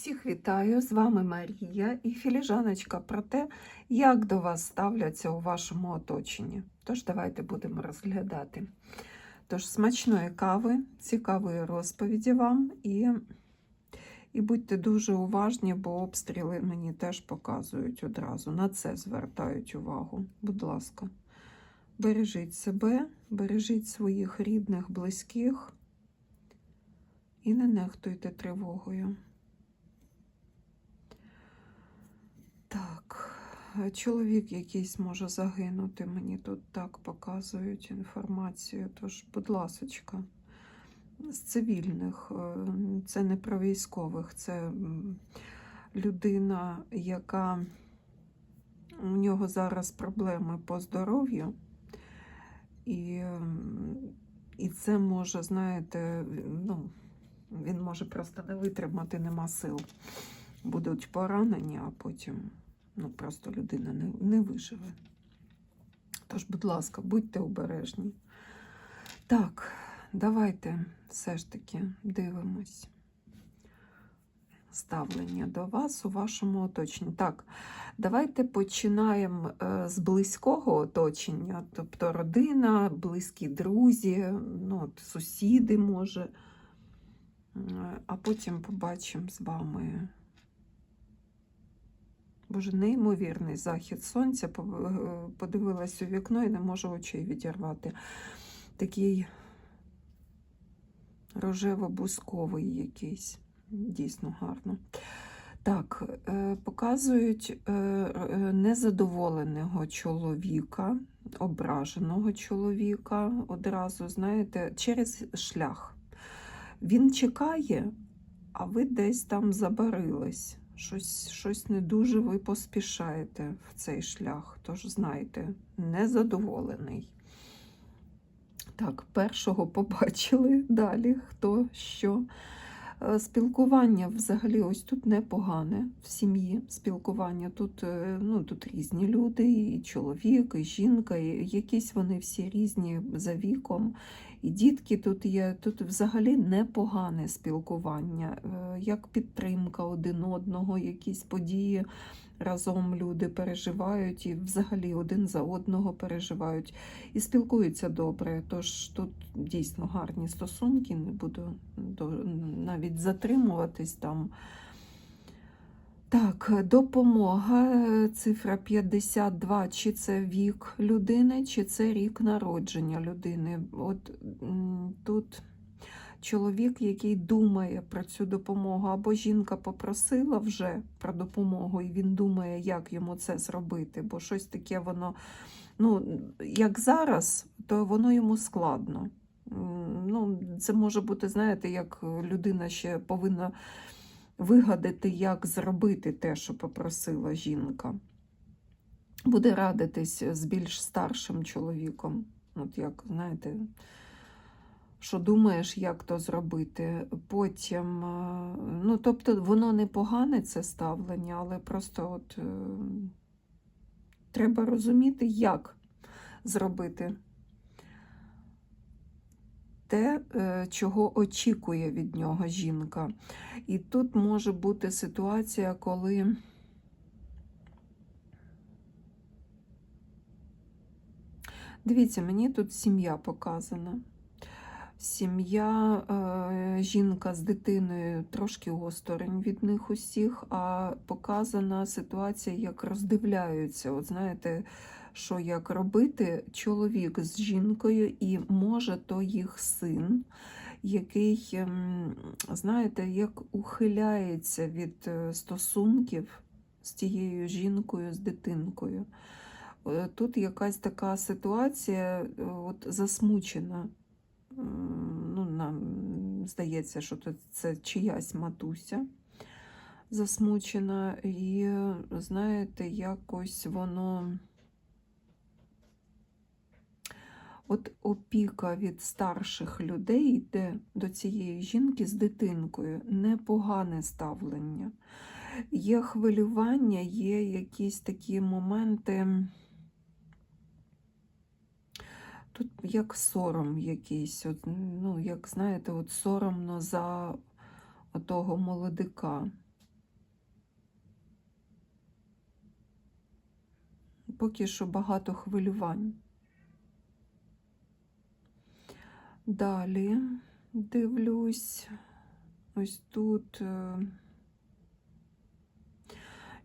Всіх вітаю! З вами Марія і філіжаночка про те, як до вас ставляться у вашому оточенні. Тож давайте будемо розглядати. Тож, смачної кави, цікавої розповіді вам і, і будьте дуже уважні, бо обстріли мені теж показують одразу. На це звертають увагу. Будь ласка, бережіть себе, бережіть своїх рідних, близьких і не нехтуйте тривогою. Так, е, чоловік якийсь може загинути. Мені тут так показують інформацію. Тож, будь ласочка, з цивільних, е, це не про військових, це людина, яка у нього зараз проблеми по здоров'ю. І, і це може, знаєте, ну, він може просто не витримати, нема сил. Будуть поранені, а потім ну, просто людина не, не виживе. Тож, будь ласка, будьте обережні. Так, давайте все ж таки дивимось. Ставлення до вас у вашому оточенні. Так, давайте починаємо е, з близького оточення, тобто родина, близькі друзі, ну, от, сусіди, може. Е, А потім побачимо з вами. Боже, неймовірний захід сонця. Е, Подивилась у вікно і не можу очей відірвати. Такий рожево-бусковий якийсь. Дійсно гарно. Так, е, показують е, незадоволеного чоловіка, ображеного чоловіка одразу, знаєте, через шлях. Він чекає, а ви десь там забарились. Щось, щось не дуже ви поспішаєте в цей шлях. Тож знайте, незадоволений. Так, першого побачили далі, хто що. Е, Спілкування взагалі ось тут непогане в сім'ї. Спілкування тут, е, ну, тут різні люди, і чоловік, і жінка, і якісь вони всі різні за віком. І дітки тут є. Тут взагалі непогане спілкування, е, як підтримка один одного, якісь події разом люди переживають і взагалі один за одного переживають і спілкуються добре. Тож тут дійсно гарні стосунки, не буду до- навіть затримуватись там. Так, допомога, цифра 52, чи це вік людини, чи це рік народження людини. От тут чоловік, який думає про цю допомогу, або жінка попросила вже про допомогу, і він думає, як йому це зробити, бо щось таке воно, ну, як зараз, то воно йому складно. Ну, це може бути, знаєте, як людина ще повинна вигадати, як зробити те, що попросила жінка. Буде радитись з більш старшим чоловіком. От як, знаєте, що думаєш, як то зробити. Потім, е, ну, тобто, воно не погане це ставлення, але просто от е, треба розуміти, як зробити те, е, чого очікує від нього жінка. І тут може бути ситуація, коли дивіться, мені тут сім'я показана. Сім'я, е, жінка з дитиною трошки осторонь від них усіх, а показана ситуація, як роздивляються. От знаєте, що як робити чоловік з жінкою, і може то їх син, який, ем, знаєте, як ухиляється від е, стосунків з тією жінкою, з дитинкою. Е, Тут якась така ситуація, е, от засмучена. Ну, нам здається, що це чиясь матуся засмучена, і, знаєте, якось воно. От опіка від старших людей йде до цієї жінки з дитинкою, непогане ставлення. Є хвилювання, є якісь такі моменти, тут як сором якийсь, от, ну, як знаєте, от соромно за того молодика. Поки що багато хвилювань. Далі дивлюсь, ось тут, е,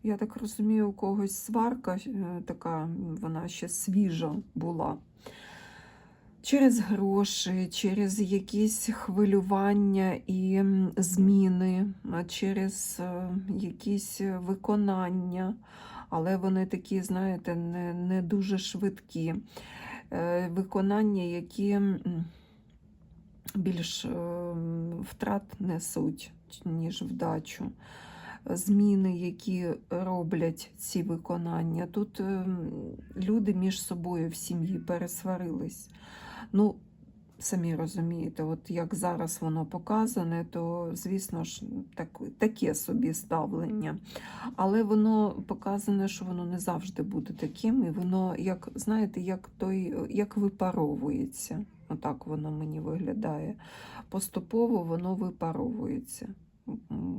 я так розумію, у когось сварка е, така, вона ще свіжа була. Через гроші, через якісь хвилювання і зміни, через е, якісь виконання, але вони такі, знаєте, не, не дуже швидкі. Виконання, які більш е, втрат несуть, ніж вдачу. Зміни, які роблять ці виконання. Тут ем, люди між собою в сім'ї пересварились. Ну, самі розумієте, от як зараз воно показане, то, звісно ж, так, таке собі ставлення. Але воно показане, що воно не завжди буде таким, і воно, як, знаєте, як той, як випаровується. Отак воно мені виглядає. Поступово воно випаровується.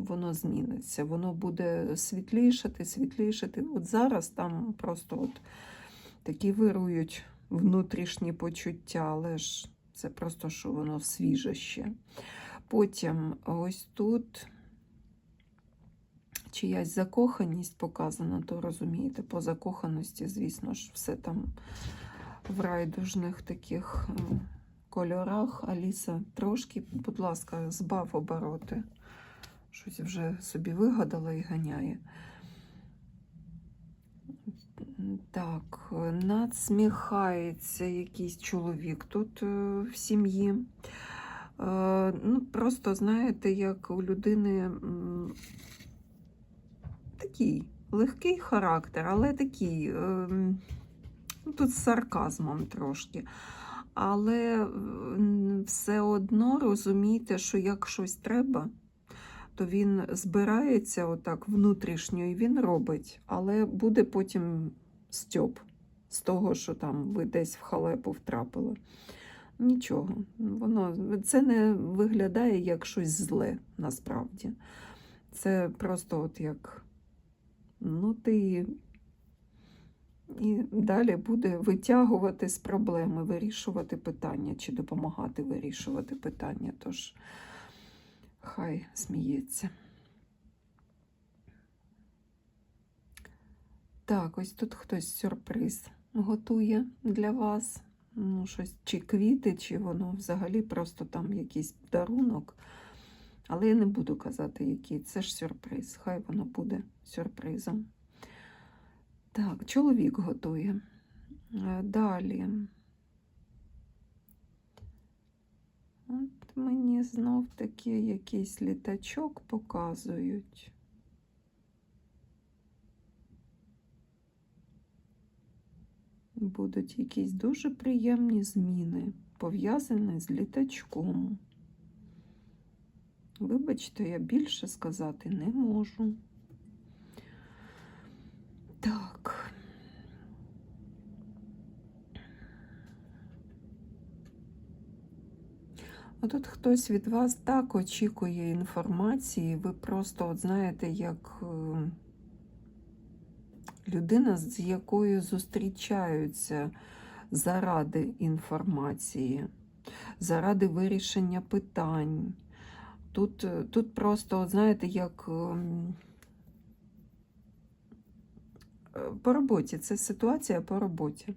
Воно зміниться, воно буде світлішати, світлішати. От зараз там просто от такі вирують внутрішні почуття, але ж це просто що воно свіже ще. Потім ось тут чиясь закоханість показана, то розумієте, по закоханості, звісно ж, все там в райдужних таких е, кольорах. Аліса, трошки, будь ласка, збав обороти. Щось вже собі вигадала і ганяє. Так, надсміхається якийсь чоловік тут е, в сім'ї. Е, Ну, просто, знаєте, як у людини такий легкий характер, але такий, е, ну, тут з сарказмом трошки. Але все одно розумійте, що як щось треба, то він збирається отак внутрішньо і він робить, але буде потім стьоп з того, що там ви десь в халепу втрапили. Нічого, воно це не виглядає як щось зле насправді. Це просто от як ну ти і далі буде витягувати з проблеми, вирішувати питання чи допомагати вирішувати питання. Тож хай сміється. Так, ось тут хтось сюрприз готує для вас. Ну, щось, чи квіти, чи воно взагалі просто там якийсь дарунок. Але я не буду казати, який. Це ж сюрприз. Хай воно буде сюрпризом. Так, чоловік готує. Е, Далі. От мені знов таки якийсь літачок показують. Будуть якісь дуже приємні зміни, пов'язані з літачком. Вибачте, я більше сказати не можу. Так. Тут хтось від вас так очікує інформації, ви просто, от знаєте, як е, людина, з якою зустрічаються заради інформації, заради вирішення питань. Тут, е, тут просто, знаєте, як ем, е, по роботі, це ситуація по роботі.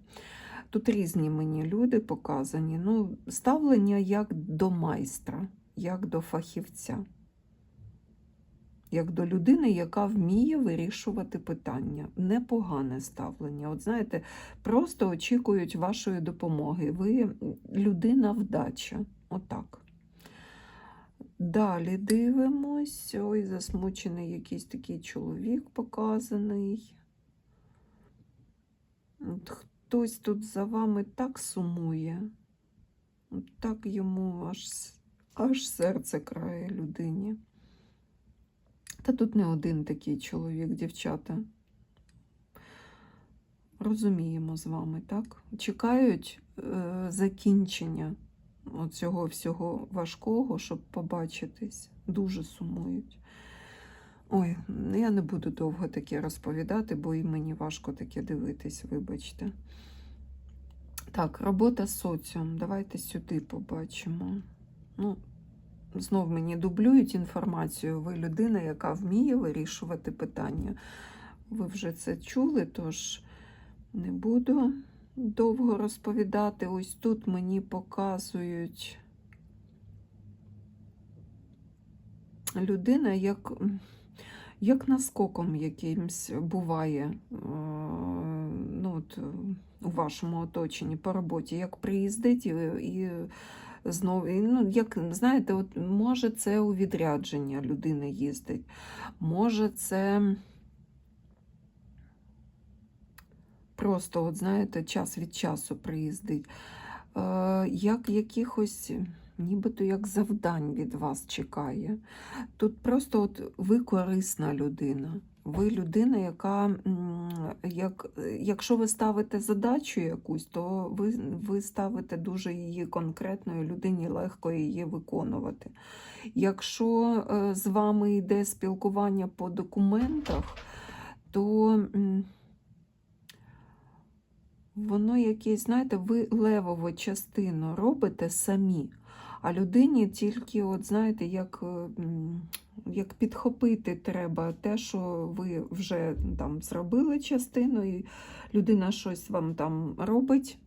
Тут різні мені люди показані. Ну, ставлення як до майстра, як до фахівця, як до людини, яка вміє вирішувати питання. Непогане ставлення. От знаєте, просто очікують вашої допомоги. Ви людина вдача. Отак. Далі дивимось. Ой, засмучений якийсь такий чоловік показаний. От хтось тут за вами так сумує, От так йому аж, аж серце крає людині. Та тут не один такий чоловік, дівчата. Розуміємо з вами, так? Чекають е, закінчення цього всього важкого, щоб побачитись. Дуже сумують. Ой, я не буду довго таке розповідати, бо і мені важко таке дивитись, вибачте. Так, робота з соціум. Давайте сюди побачимо. Ну, знов мені дублюють інформацію. Ви людина, яка вміє вирішувати питання. Ви вже це чули, тож не буду довго розповідати. Ось тут мені показують людина, як, як наскоком якимсь буває е, ну, от, у вашому оточенні по роботі, як приїздить і, і знову, ну, як, знаєте, от, може це у відрядження людини їздить, може це. Просто, от знаєте, час від часу приїздить. Е, як якихось, нібито як завдань від вас чекає. Тут просто от ви корисна людина. Ви людина, яка, як, якщо ви ставите задачу якусь, то ви, ви ставите дуже її конкретною людині, легко її виконувати. Якщо е, з вами йде спілкування по документах, то. Воно якесь, знаєте, ви левову частину робите самі, а людині тільки, от знаєте, як, е, як підхопити треба те, що ви вже там зробили частину, і людина щось вам там робить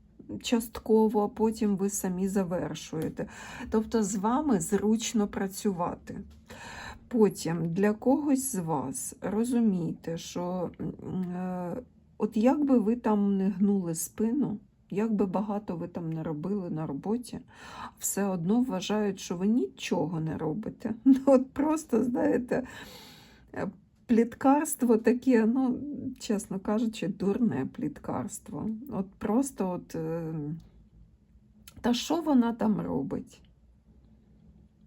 частково, а потім ви самі завершуєте. Тобто з вами зручно працювати. Потім для когось з вас розумійте, що. е, От як би ви там не гнули спину, як би багато ви там не робили на роботі, все одно вважають, що ви нічого не робите. Ну, От просто, знаєте, е, пліткарство таке, ну, чесно кажучи, дурне пліткарство. От просто от. е, Та що вона там робить?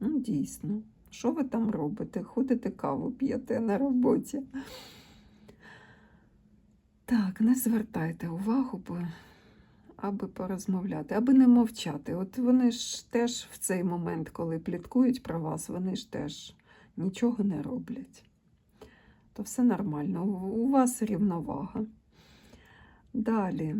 Ну, дійсно, що ви там робите? Ходите каву п'єте на роботі. Так, не звертайте увагу, бо аби порозмовляти, аби не мовчати. От вони ж теж в цей момент, коли пліткують про вас, вони ж теж нічого не роблять. То все нормально, у вас рівновага. Далі.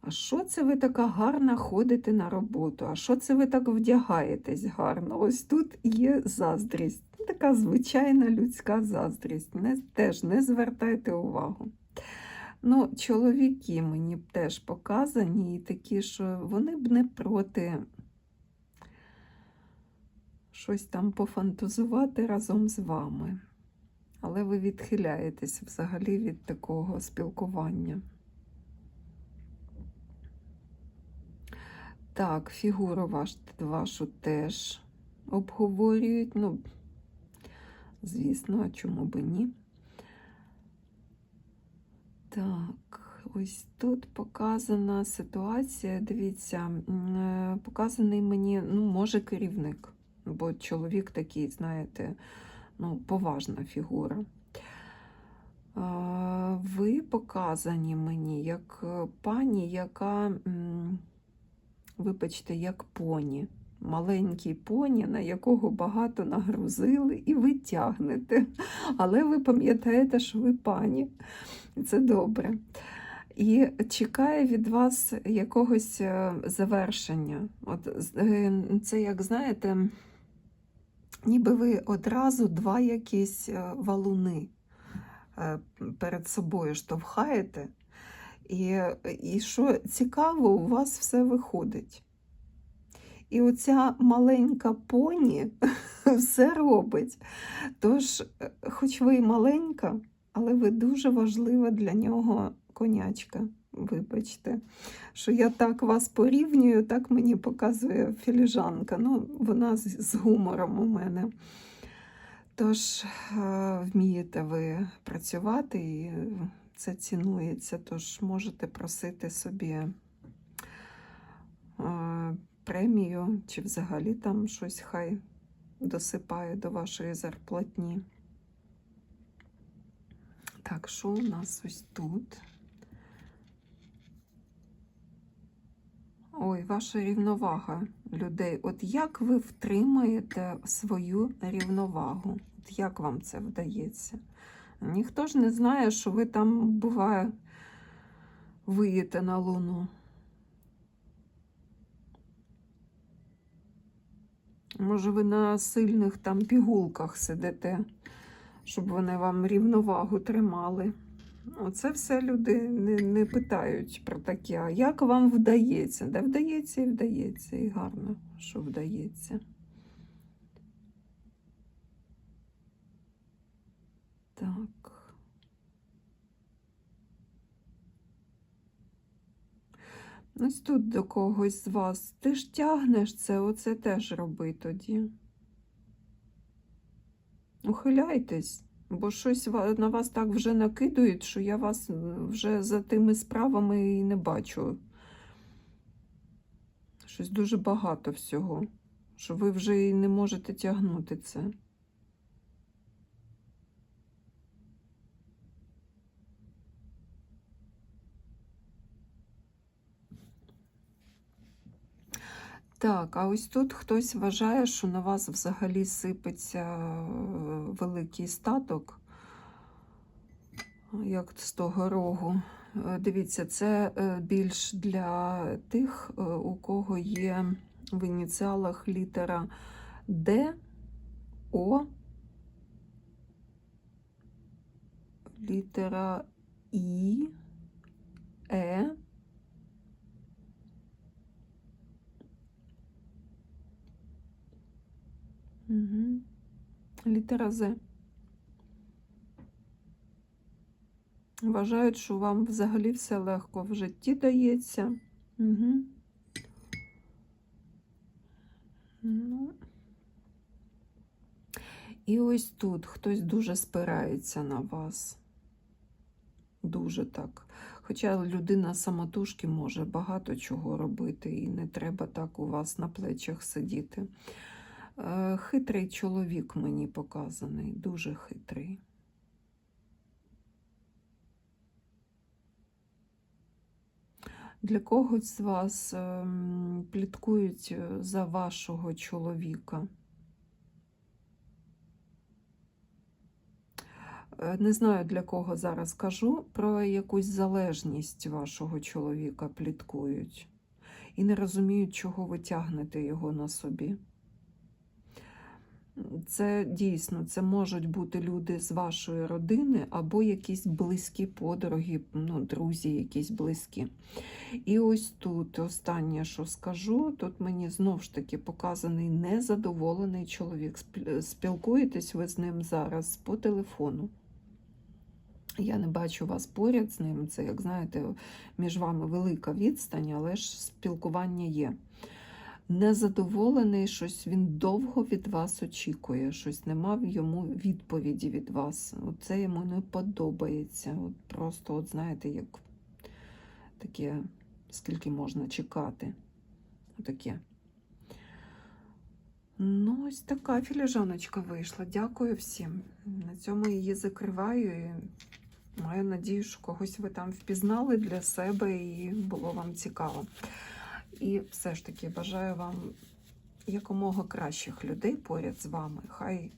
А що це ви така гарна ходите на роботу? А що це ви так вдягаєтесь гарно? Ось тут є заздрість. Така звичайна людська заздрість. Не, теж не звертайте увагу. Ну, чоловіки мені б теж показані і такі, що вони б не проти щось там пофантазувати разом з вами. Але ви відхиляєтесь взагалі від такого спілкування. Так, фігуру вашу теж обговорюють. Ну, звісно, а чому би ні? Так, ось тут показана ситуація. Дивіться, е, показаний мені, ну, може, керівник, бо чоловік такий, знаєте, ну, поважна фігура. Ви показані мені як е, пані, яка. вибачте, як поні. Маленький поні, на якого багато нагрузили, і ви тягнете. Але ви пам'ятаєте, що ви пані. Це добре. І чекає від вас якогось е, завершення. От е, Це, як знаєте, ніби ви одразу два якісь е, валуни перед собою штовхаєте. І, і що цікаво, у вас все виходить. І оця маленька поні все робить. Тож, е, хоч ви і маленька, але ви дуже важлива для нього конячка. Вибачте, що я так вас порівнюю, так мені показує філіжанка. Ну, вона з, гумором у мене. Тож, е, вмієте ви працювати і це цінується, тож можете просити собі премію чи взагалі там щось хай досипає до вашої зарплатні. Так, що у нас ось тут? Ой, ваша рівновага людей. От як ви втримаєте свою рівновагу? От як вам це вдається? Ніхто ж не знає, що ви там буває виїте на луну. Може, ви на сильних там пігулках сидите, щоб вони вам рівновагу тримали. Оце все люди не, не питають про таке. А як вам вдається? Де вдається і вдається, і гарно, що вдається. Так. Ось тут до когось з вас. Ти ж тягнеш це, оце теж роби тоді. Ухиляйтесь, бо щось на вас так вже накидують, що я вас вже за тими справами і не бачу. Щось дуже багато всього, що ви вже і не можете тягнути це. Так, а ось тут хтось вважає, що на вас взагалі сипеться е, великий статок, як з того рогу. Е, Дивіться, це е, більш для тих, у кого є в ініціалах літера Д, О, літера І, Е. Угу. Літера З. Вважають, що вам взагалі все легко в житті дається. Угу. Ну. І ось тут хтось дуже спирається на вас. Дуже так. Хоча людина самотужки може багато чого робити, і не треба так у вас на плечах сидіти. Е, Хитрий чоловік мені показаний, дуже хитрий. Для когось з вас ем, пліткують е, за вашого чоловіка. Е, Не знаю, для кого зараз кажу, про якусь залежність вашого чоловіка пліткують. І не розуміють, чого ви тягнете його на собі. Це дійсно, це можуть бути люди з вашої родини або якісь близькі подруги, ну, друзі, якісь близькі. І ось тут останнє, що скажу, тут мені знов ж таки показаний незадоволений чоловік. Сп- Спілкуєтесь ви з ним зараз по телефону. Я не бачу вас поряд з ним. Це, як знаєте, між вами велика відстань, але ж спілкування є незадоволений, щось він довго від вас очікує, щось не мав йому відповіді від вас. Це йому не подобається. От Просто, от знаєте, як таке, скільки можна чекати. Отаке. Ну, ось така філіжаночка вийшла. Дякую всім. На цьому її закриваю. І маю надію, що когось ви там впізнали для себе і було вам цікаво. І все ж таки бажаю вам якомога кращих людей поряд з вами. Хай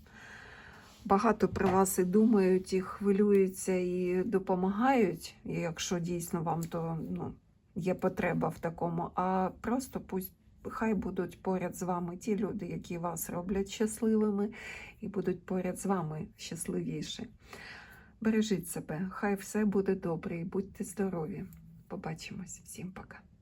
багато про вас і думають, і хвилюються, і допомагають, і якщо дійсно вам то ну, є потреба в такому, а просто пусть. Хай будуть поряд з вами ті люди, які вас роблять щасливими, і будуть поряд з вами щасливіші. Бережіть себе, хай все буде добре і будьте здорові. Побачимось. Всім пока.